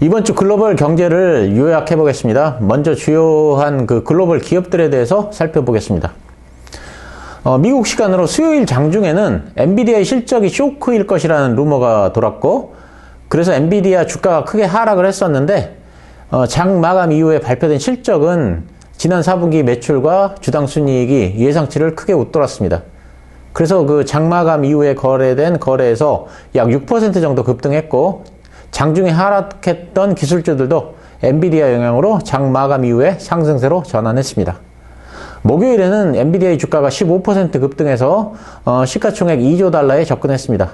이번 주 글로벌 경제를 요약해 보겠습니다. 먼저 주요한 그 글로벌 기업들에 대해서 살펴보겠습니다. 어, 미국 시간으로 수요일 장중에는 엔비디아의 실적이 쇼크일 것이라는 루머가 돌았고, 그래서 엔비디아 주가가 크게 하락을 했었는데, 어, 장 마감 이후에 발표된 실적은 지난 4분기 매출과 주당 순이익이 예상치를 크게 웃돌았습니다. 그래서 그 장마감 이후에 거래된 거래에서 약 6% 정도 급등했고 장중에 하락했던 기술주들도 엔비디아 영향으로 장 마감 이후에 상승세로 전환했습니다. 목요일에는 엔비디아의 주가가 15% 급등해서 어, 시가총액 2조 달러에 접근했습니다.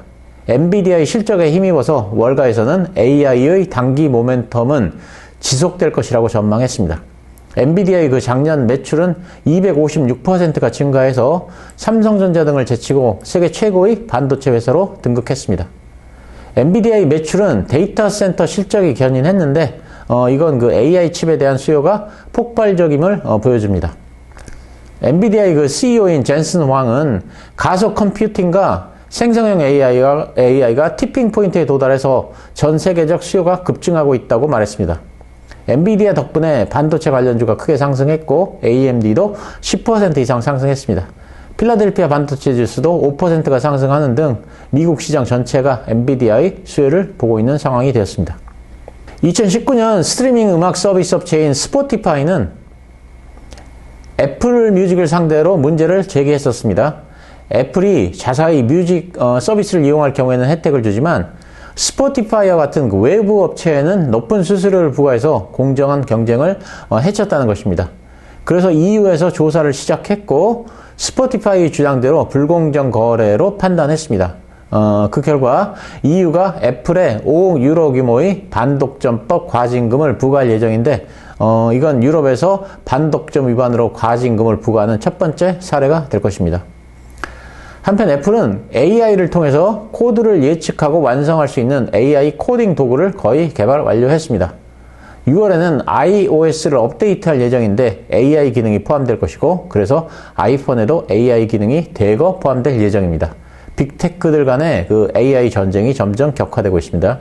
엔비디아의 실적에 힘입어서 월가에서는 AI의 단기 모멘텀은 지속될 것이라고 전망했습니다. 엔비디아의 그 작년 매출은 256%가 증가해서 삼성전자 등을 제치고 세계 최고의 반도체 회사로 등극했습니다. 엔비디아의 매출은 데이터 센터 실적이 견인했는데 어, 이건 그 AI 칩에 대한 수요가 폭발적임을 어, 보여줍니다. 엔비디아의 그 CEO인 젠슨 황은 가속 컴퓨팅과 생성형 AI가, AI가 티핑 포인트에 도달해서 전 세계적 수요가 급증하고 있다고 말했습니다. 엔비디아 덕분에 반도체 관련주가 크게 상승했고 AMD도 10% 이상 상승했습니다. 필라델피아 반도체 지수도 5%가 상승하는 등 미국 시장 전체가 엔비디아의 수요를 보고 있는 상황이 되었습니다. 2019년 스트리밍 음악 서비스 업체인 스포티파이는 애플 뮤직을 상대로 문제를 제기했었습니다. 애플이 자사의 뮤직 어, 서비스를 이용할 경우에는 혜택을 주지만 스포티파이와 같은 그 외부 업체에는 높은 수수료를 부과해서 공정한 경쟁을 어, 해쳤다는 것입니다. 그래서 EU에서 조사를 시작했고 스포티파이 주장대로 불공정 거래로 판단했습니다. 어, 그 결과 EU가 애플에 5억 유로 규모의 반독점법 과징금을 부과할 예정인데 어, 이건 유럽에서 반독점 위반으로 과징금을 부과하는 첫 번째 사례가 될 것입니다. 한편 애플은 AI를 통해서 코드를 예측하고 완성할 수 있는 AI 코딩 도구를 거의 개발 완료했습니다. 6월에는 iOS를 업데이트할 예정인데 AI 기능이 포함될 것이고 그래서 아이폰에도 AI 기능이 대거 포함될 예정입니다. 빅테크들 간의 그 AI 전쟁이 점점 격화되고 있습니다.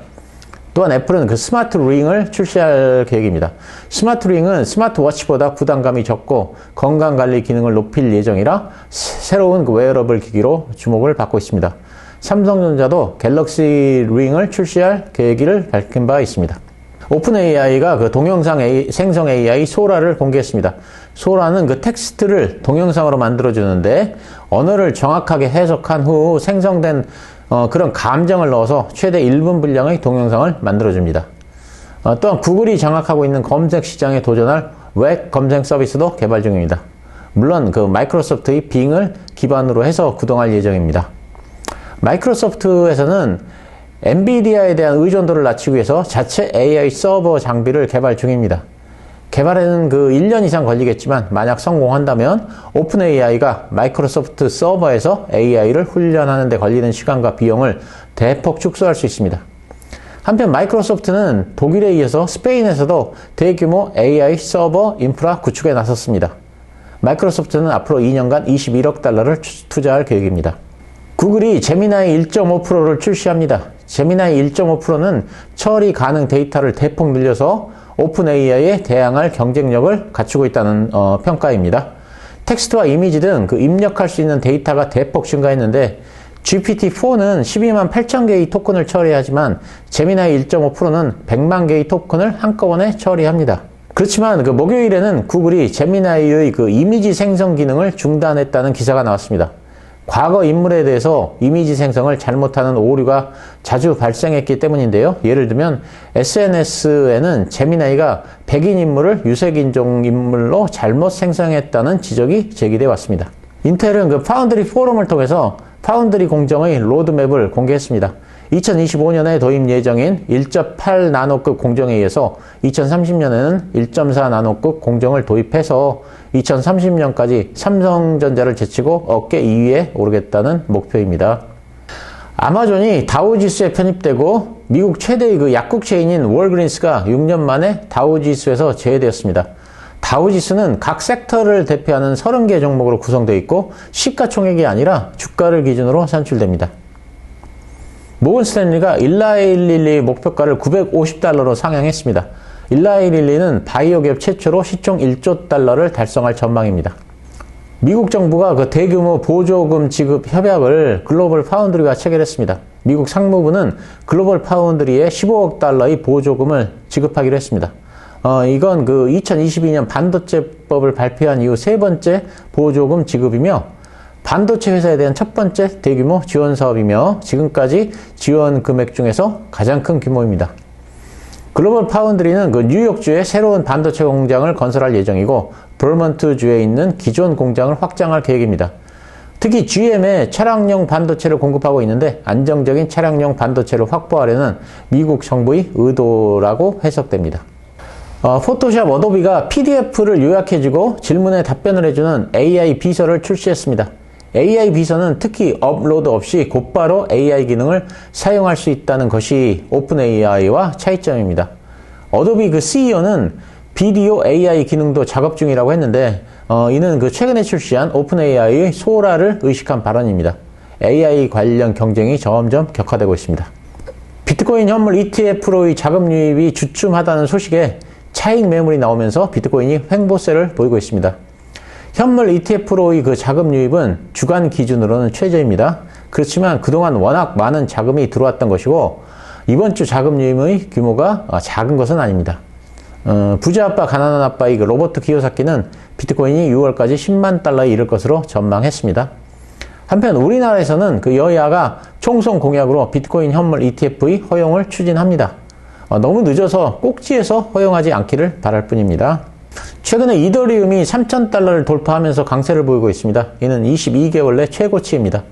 또한 애플은 그 스마트 링을 출시할 계획입니다. 스마트 링은 스마트워치보다 부담감이 적고 건강관리 기능을 높일 예정이라 새로운 그 웨어러블 기기로 주목을 받고 있습니다. 삼성전자도 갤럭시 링을 출시할 계획을 밝힌 바 있습니다. 오픈 AI가 그 동영상 AI, 생성 AI 소라를 공개했습니다. 소라는 그 텍스트를 동영상으로 만들어주는데 언어를 정확하게 해석한 후 생성된 어, 그런 감정을 넣어서 최대 1분 분량의 동영상을 만들어줍니다. 어, 또한 구글이 장악하고 있는 검색 시장에 도전할 웹 검색 서비스도 개발 중입니다. 물론 그 마이크로소프트의 빙을 기반으로 해서 구동할 예정입니다. 마이크로소프트에서는 엔비디아에 대한 의존도를 낮추기 위해서 자체 AI 서버 장비를 개발 중입니다. 개발에는 그 1년 이상 걸리겠지만 만약 성공한다면 오픈 AI가 마이크로소프트 서버에서 AI를 훈련하는 데 걸리는 시간과 비용을 대폭 축소할 수 있습니다. 한편 마이크로소프트는 독일에 이어서 스페인에서도 대규모 AI 서버 인프라 구축에 나섰습니다. 마이크로소프트는 앞으로 2년간 21억 달러를 투자할 계획입니다. 구글이 제미나이 1.5%를 출시합니다. 제미나이 1.5%는 처리 가능 데이터를 대폭 늘려서 오픈 AI에 대항할 경쟁력을 갖추고 있다는 어, 평가입니다. 텍스트와 이미지 등 그 입력할 수 있는 데이터가 대폭 증가했는데 GPT-4는 12만 8천 개의 토큰을 처리하지만 제미나이 1.5%는 100만 개의 토큰을 한꺼번에 처리합니다. 그렇지만 그 목요일에는 구글이 제미나이의 그 이미지 생성 기능을 중단했다는 기사가 나왔습니다. 과거 인물에 대해서 이미지 생성을 잘못하는 오류가 자주 발생했기 때문인데요. 예를 들면 SNS에는 제미나이가 백인 인물을 유색인종 인물로 잘못 생성했다는 지적이 제기돼 왔습니다. 인텔은 그 파운드리 포럼을 통해서 파운드리 공정의 로드맵을 공개했습니다. 2025년에 도입 예정인 1.8 나노급 공정에 의해서 2030년에는 1.4 나노급 공정을 도입해서 2030년까지 삼성전자를 제치고 업계 2위에 오르겠다는 목표입니다. 아마존이 다우지수에 편입되고 미국 최대의 그 약국 체인인 월그린스가 6년 만에 다우지수에서 제외되었습니다. 다우지수는 각 섹터를 대표하는 30개 종목으로 구성되어 있고 시가총액이 아니라 주가를 기준으로 산출됩니다. 모건 스탠리가 일라일릴리 목표가를 950달러로 상향했습니다. 일라일릴리는 바이오 기업 최초로 시총 1조 달러를 달성할 전망입니다. 미국 정부가 그 대규모 보조금 지급 협약을 글로벌 파운드리가 체결했습니다. 미국 상무부는 글로벌 파운드리에 15억 달러의 보조금을 지급하기로 했습니다. 어, 이건 그 2022년 반도체법을 발표한 이후 세 번째 보조금 지급이며 반도체 회사에 대한 첫 번째 대규모 지원 사업이며 지금까지 지원 금액 중에서 가장 큰 규모입니다. 글로벌 파운드리는 그 뉴욕주에 새로운 반도체 공장을 건설할 예정이고 브르먼트주에 있는 기존 공장을 확장할 계획입니다. 특히 GM에 차량용 반도체를 공급하고 있는데 안정적인 차량용 반도체를 확보하려는 미국 정부의 의도라고 해석됩니다. 어, 포토샵 어도비가 PDF를 요약해주고 질문에 답변을 해주는 AI 비서를 출시했습니다. AI 비서는 특히 업로드 없이 곧바로 AI 기능을 사용할 수 있다는 것이 오픈 AI와 차이점입니다. 어도비 그 CEO는 비디오 AI 기능도 작업 중이라고 했는데 어, 이는 그 최근에 출시한 오픈 AI의 소라를 의식한 발언입니다. AI 관련 경쟁이 점점 격화되고 있습니다. 비트코인 현물 ETF로의 자금 유입이 주춤하다는 소식에 차익 매물이 나오면서 비트코인이 횡보세를 보이고 있습니다. 현물 ETF로의 그 자금 유입은 주간 기준으로는 최저입니다. 그렇지만 그동안 워낙 많은 자금이 들어왔던 것이고 이번 주 자금 유입의 규모가 어, 작은 것은 아닙니다. 어, 부자 아빠, 가난한 아빠의 그 로버트 키요사키는 비트코인이 6월까지 10만 달러에 이를 것으로 전망했습니다. 한편 우리나라에서는 그 여야가 총선 공약으로 비트코인 현물 ETF의 허용을 추진합니다. 어, 너무 늦어서 꼭지에서 허용하지 않기를 바랄 뿐입니다. 최근에 이더리움이 3,000달러를 돌파하면서 강세를 보이고 있습니다. 이는 22개월 내 최고치입니다.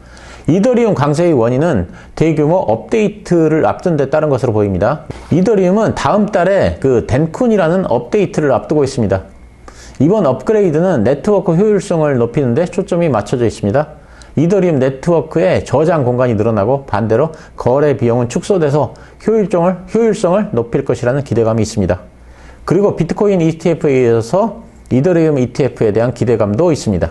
이더리움 강세의 원인은 대규모 업데이트를 앞둔 데 따른 것으로 보입니다. 이더리움은 다음 달에 그 덴쿤이라는 업데이트를 앞두고 있습니다. 이번 업그레이드는 네트워크 효율성을 높이는 데 초점이 맞춰져 있습니다. 이더리움 네트워크의 저장 공간이 늘어나고 반대로 거래 비용은 축소돼서 효율성을, 효율성을 높일 것이라는 기대감이 있습니다. 그리고 비트코인 ETF에 이어서 이더리움 ETF에 대한 기대감도 있습니다.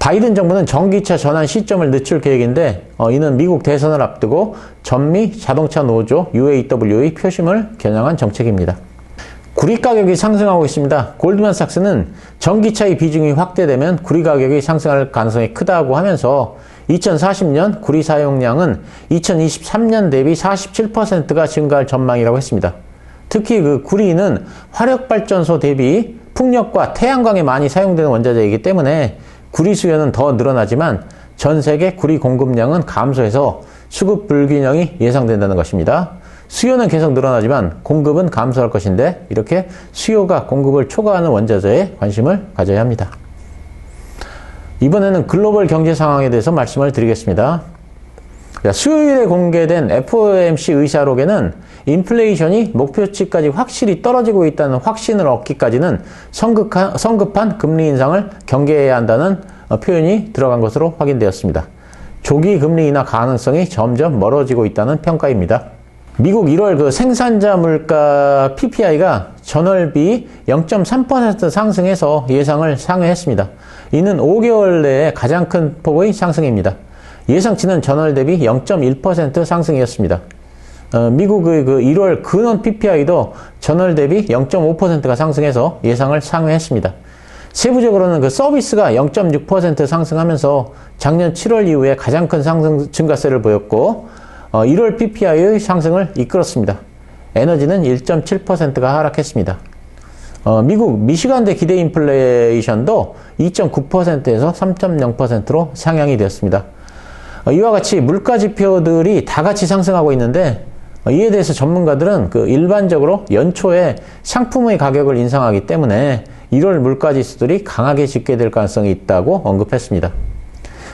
바이든 정부는 전기차 전환 시점을 늦출 계획인데 어, 이는 미국 대선을 앞두고 전미 자동차 노조 UAW의 표심을 겨냥한 정책입니다. 구리 가격이 상승하고 있습니다. 골드만삭스는 전기차의 비중이 확대되면 구리 가격이 상승할 가능성이 크다고 하면서 2040년 구리 사용량은 2023년 대비 47%가 증가할 전망이라고 했습니다. 특히 그 구리는 화력발전소 대비 풍력과 태양광에 많이 사용되는 원자재이기 때문에 구리 수요는 더 늘어나지만 전 세계 구리 공급량은 감소해서 수급 불균형이 예상된다는 것입니다. 수요는 계속 늘어나지만 공급은 감소할 것인데 이렇게 수요가 공급을 초과하는 원자재에 관심을 가져야 합니다. 이번에는 글로벌 경제 상황에 대해서 말씀을 드리겠습니다. 수요일에 공개된 FOMC 의사록에는 인플레이션이 목표치까지 확실히 떨어지고 있다는 확신을 얻기까지는 성급한, 성급한 금리 인상을 경계해야 한다는 어, 표현이 들어간 것으로 확인되었습니다. 조기 금리 인하 가능성이 점점 멀어지고 있다는 평가입니다. 미국 1월 그 생산자 물가 PPI가 전월비 0.3% 상승해서 예상을 상회했습니다. 이는 5개월 내에 가장 큰 폭의 상승입니다. 예상치는 전월 대비 0.1% 상승이었습니다. 어, 미국의 그 1월 근원 PPI도 전월 대비 0.5%가 상승해서 예상을 상회했습니다. 세부적으로는 그 서비스가 0.6% 상승하면서 작년 7월 이후에 가장 큰 상승 증가세를 보였고 어, 1월 PPI의 상승을 이끌었습니다. 에너지는 1.7%가 하락했습니다. 어, 미국 미시간대 기대 인플레이션도 2.9%에서 3.0%로 상향이 되었습니다. 어, 이와 같이 물가 지표들이 다 같이 상승하고 있는데 어, 이에 대해서 전문가들은 그 일반적으로 연초에 상품의 가격을 인상하기 때문에 1월 물가 지수들이 강하게 집계될 가능성이 있다고 언급했습니다.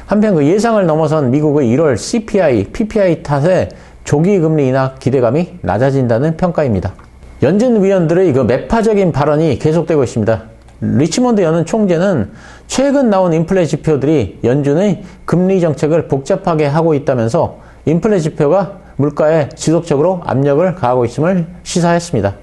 한편 그 예상을 넘어선 미국의 1월 CPI, PPI 탓에 조기 금리 인하 기대감이 낮아진다는 평가입니다. 연준 위원들의 그 매파적인 발언이 계속되고 있습니다. 리치몬드 연은 총재는 최근 나온 인플레 지표들이 연준의 금리 정책을 복잡하게 하고 있다면서 인플레 지표가 물가에 지속적으로 압력을 가하고 있음을 시사했습니다.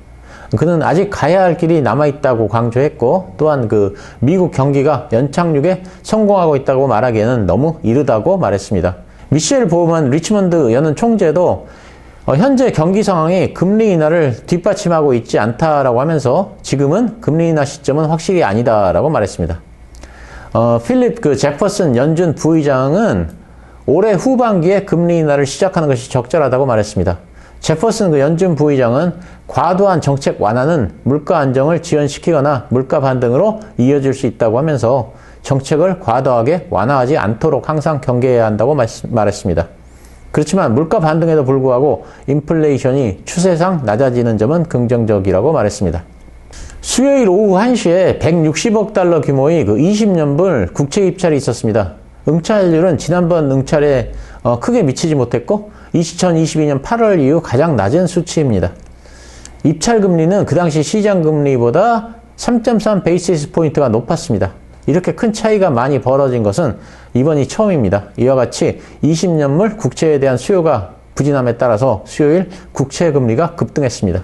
그는 아직 가야 할 길이 남아있다고 강조했고 또한 그 미국 경기가 연착륙에 성공하고 있다고 말하기에는 너무 이르다고 말했습니다. 미셸 보험은 리치먼드 연은 총재도 어, 현재 경기 상황이 금리 인하를 뒷받침하고 있지 않다라고 하면서 지금은 금리 인하 시점은 확실히 아니다라고 말했습니다. 어, 필립 그 제퍼슨 연준 부의장은 올해 후반기에 금리 인하를 시작하는 것이 적절하다고 말했습니다. 제퍼슨 그 연준 부의장은 과도한 정책 완화는 물가 안정을 지연시키거나 물가 반등으로 이어질 수 있다고 하면서 정책을 과도하게 완화하지 않도록 항상 경계해야 한다고 말했습니다. 그렇지만 물가 반등에도 불구하고 인플레이션이 추세상 낮아지는 점은 긍정적이라고 말했습니다. 수요일 오후 1시에 160억 달러 규모의 그 20년불 국채 입찰이 있었습니다. 응찰률은 지난번 응찰에 어, 크게 미치지 못했고 2022년 8월 이후 가장 낮은 수치입니다. 입찰 금리는 그 당시 시장 금리보다 3.3 베이시스 포인트가 높았습니다. 이렇게 큰 차이가 많이 벌어진 것은 이번이 처음입니다. 이와 같이 20년물 국채에 대한 수요가 부진함에 따라서 수요일 국채 금리가 급등했습니다.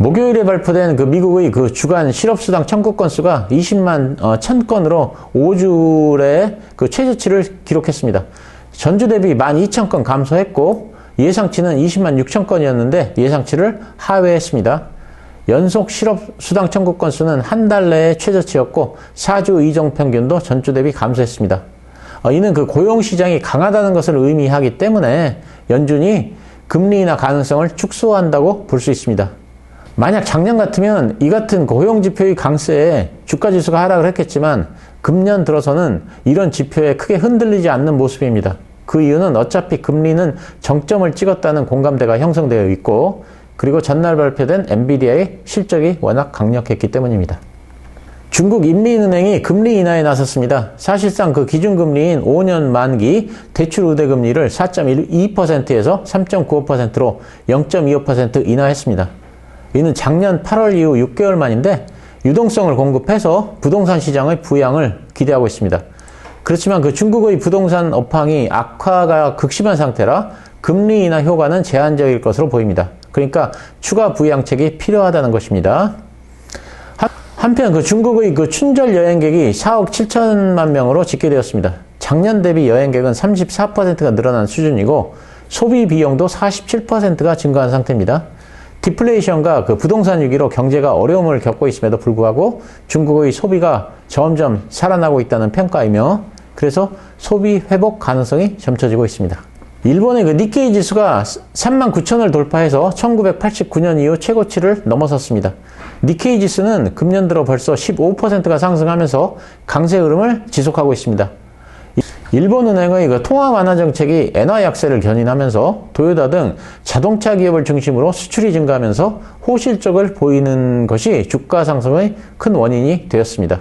목요일에 발표된 그 미국의 그 주간 실업수당 청구 건수가 20만 어, 1000건으로 5주의 그 최저치를 기록했습니다. 전주 대비 12,000건 감소했고 예상치는 20만 6천 건이었는데 예상치를 하회했습니다. 연속 실업 수당 청구 건수는 한 달 내에 최저치였고 4주 이정 평균도 전주 대비 감소했습니다. 어, 이는 그 고용 시장이 강하다는 것을 의미하기 때문에 연준이 금리 인하 가능성을 축소한다고 볼 수 있습니다. 만약 작년 같으면 이 같은 고용 지표의 강세에 주가 지수가 하락을 했겠지만 금년 들어서는 이런 지표에 크게 흔들리지 않는 모습입니다. 그 이유는 어차피 금리는 정점을 찍었다는 공감대가 형성되어 있고 그리고 전날 발표된 엔비디아의 실적이 워낙 강력했기 때문입니다. 중국 인민은행이 금리 인하에 나섰습니다. 사실상 그 기준금리인 5년 만기 대출 우대금리를 4.12%에서 3.95%로 0.25% 인하했습니다. 이는 작년 8월 이후 6개월 만인데 유동성을 공급해서 부동산 시장의 부양을 기대하고 있습니다. 그렇지만 그 중국의 부동산 업황이 악화가 극심한 상태라 금리 인하 효과는 제한적일 것으로 보입니다. 그러니까 추가 부양책이 필요하다는 것입니다. 한편 그 중국의 그 춘절 여행객이 4억 7천만 명으로 집계되었습니다. 작년 대비 여행객은 34%가 늘어난 수준이고 소비 비용도 47%가 증가한 상태입니다. 디플레이션과 그 부동산 위기로 경제가 어려움을 겪고 있음에도 불구하고 중국의 소비가 점점 살아나고 있다는 평가이며 그래서 소비 회복 가능성이 점쳐지고 있습니다. 일본의 그 니케이 지수가 3만 9천을 돌파해서 1989년 이후 최고치를 넘어섰습니다. 니케이 지수는 금년 들어 벌써 15%가 상승하면서 강세 흐름을 지속하고 있습니다. 일본은행의 그 통화 완화 정책이 엔화 약세를 견인하면서 도요다 등 자동차 기업을 중심으로 수출이 증가하면서 호실적을 보이는 것이 주가 상승의 큰 원인이 되었습니다.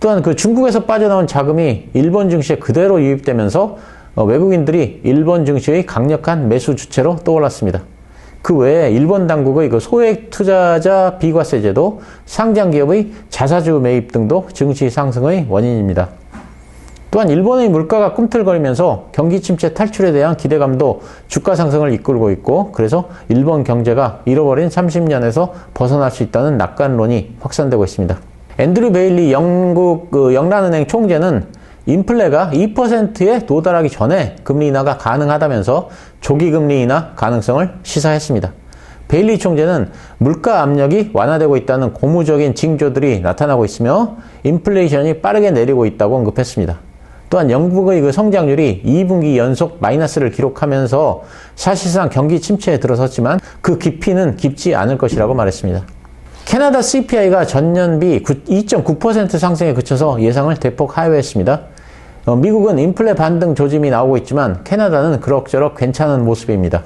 또한 그 중국에서 빠져나온 자금이 일본 증시에 그대로 유입되면서 어, 외국인들이 일본 증시의 강력한 매수 주체로 떠올랐습니다. 그 외에 일본 당국의 그 소액 투자자 비과세 제도, 상장 기업의 자사주 매입 등도 증시 상승의 원인입니다. 또한 일본의 물가가 꿈틀거리면서 경기 침체 탈출에 대한 기대감도 주가 상승을 이끌고 있고 그래서 일본 경제가 잃어버린 30년에서 벗어날 수 있다는 낙관론이 확산되고 있습니다. 앤드류 베일리 영국 그 영란은행 총재는 인플레가 2%에 도달하기 전에 금리 인하가 가능하다면서 조기 금리 인하 가능성을 시사했습니다. 베일리 총재는 물가 압력이 완화되고 있다는 고무적인 징조들이 나타나고 있으며 인플레이션이 빠르게 내리고 있다고 언급했습니다. 또한 영국의 그 성장률이 2분기 연속 마이너스를 기록하면서 사실상 경기 침체에 들어섰지만 그 깊이는 깊지 않을 것이라고 말했습니다. 캐나다 CPI가 전년비 2.9% 상승에 그쳐서 예상을 대폭 하회했습니다. 어, 미국은 인플레 반등 조짐이 나오고 있지만 캐나다는 그럭저럭 괜찮은 모습입니다.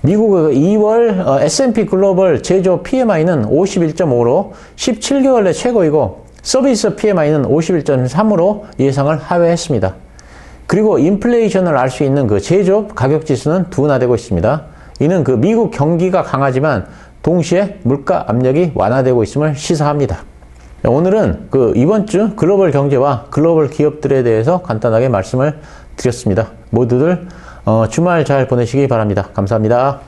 미국의 2월 어, S&P 글로벌 제조 PMI는 51.5로 17개월 내 최고이고 서비스 PMI는 51.3으로 예상을 하회했습니다. 그리고 인플레이션을 알 수 있는 그 제조업 가격 지수는 둔화되고 있습니다. 이는 그 미국 경기가 강하지만 동시에 물가 압력이 완화되고 있음을 시사합니다. 오늘은 그 이번 주 글로벌 경제와 글로벌 기업들에 대해서 간단하게 말씀을 드렸습니다. 모두들 어, 주말 잘 보내시기 바랍니다. 감사합니다.